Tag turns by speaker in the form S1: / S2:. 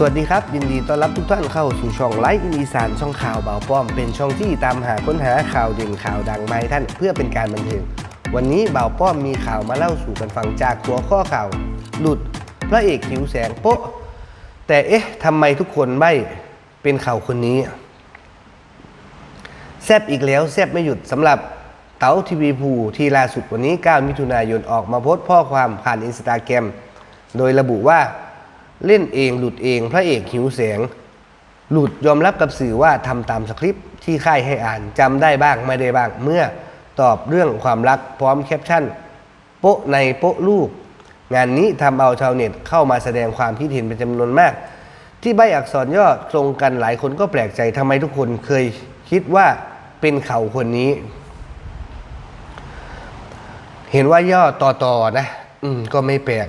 S1: สวัสดีครับ ยินดีต้อนรับทุกท่านเข้าสู่ช่องไลฟ์อินอีสานช่องข่าวเบาป้อม เป็นช่องที่ตามหาค้นหาข่าวเด่นข่าวดังมาให้ท่านเพื่อเป็นการบันเทิงวันนี้เบาป้อมมีข่าวมาเล่าสู่กันฟังจากหัวข้อข่าว หลุดพระเอกหิวแสงโป๊ะ แต่เอ๊ะทำไมทุกคนไม่เป็นข่าวคนนี้ แซบอีกแล้วแซบไม่หยุดสำหรับเต๋าทีวีภูที่ล่าสุดวันนี้ 9 มิถุนายนออกมาโพสต์ข้อความผ่านอินสตาแกรมโดยระบุว่า เล่นเองหลุดเองพระเอกหิวแสง หลุดยอมรับกับสื่อว่าทำตามสคริปต์ที่ค่ายให้อ่านจำได้บ้างไม่ได้บ้างเมื่อตอบเรื่องความรักพร้อมแคปชั่น โป๊ะในโป๊ะลูก งานนี้ทำเอาชาวเน็ตเข้ามาแสดงความคิดเห็นเป็นจำนวนมาก ที่ใบอักษรย่อตรงกันหลายคนก็แปลกใจทำไมทุกคนเคยคิดว่าเป็นเขาคนนี้ เห็นว่าย่อต่อต่อนะ อืมก็ไม่แปลก